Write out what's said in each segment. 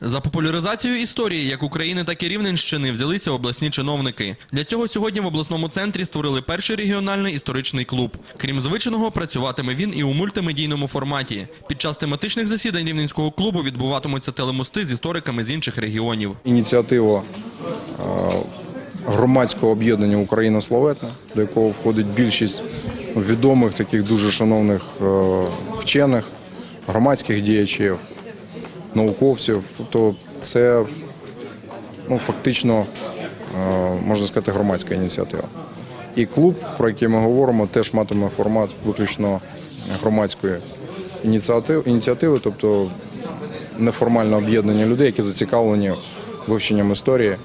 За популяризацію історії як України, так і Рівненщини взялися обласні чиновники. Для цього сьогодні в обласному центрі створили перший регіональний історичний клуб. Крім звичного, працюватиме він і у мультимедійному форматі. Під час тематичних засідань рівненського клубу відбуватимуться телемости з істориками з інших регіонів. ініціатива е, громадського об'єднання Україна Славетна, до якого входить більшість відомих таких дуже шановних е, вчених, громадських діячів, науковців. Тобто це ну, фактично, е, можна сказати, громадська ініціатива. І клуб, про який ми говоримо, теж матиме формат виключно громадської ініціативи, тобто неформальне об'єднання людей, які зацікавлені вивченням історії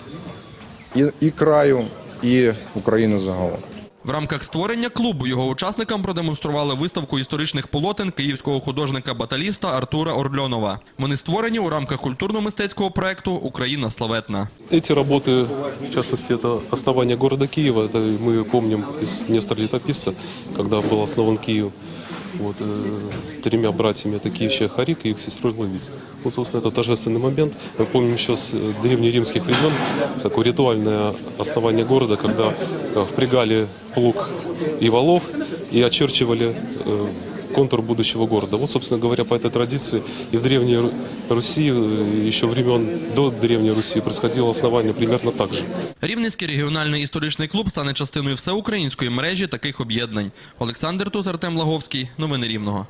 і, і краю, і України загалом. В рамках створення клубу його учасникам продемонстрували виставку історичних полотен київського художника-баталіста Артура Орльонова. Вони створені у рамках культурно-мистецького проекту Україна славетна. Эти работы, в частности, это основание города Киева. Это мы помним из Нестора Летописца, когда был основан Киев. Вот, э, тремя братьями, это Киевща Харик и их сестрой Ловиц. Вот, собственно, это торжественный момент. Мы помним еще с э, древнеримских времен такое ритуальное основание города, когда э, впрягали плуг и валов и очерчивали э, контур будущего города. Вот, собственно говоря, по этой традиции и в Древней Ру- Руси, э, еще времен до Древней Руси, происходило основание примерно так же. Рівненський регіональний історичний клуб стане частиною всеукраїнської мережі таких об'єднань. Олександр Туз, Артем Лаговський. Новини Рівного.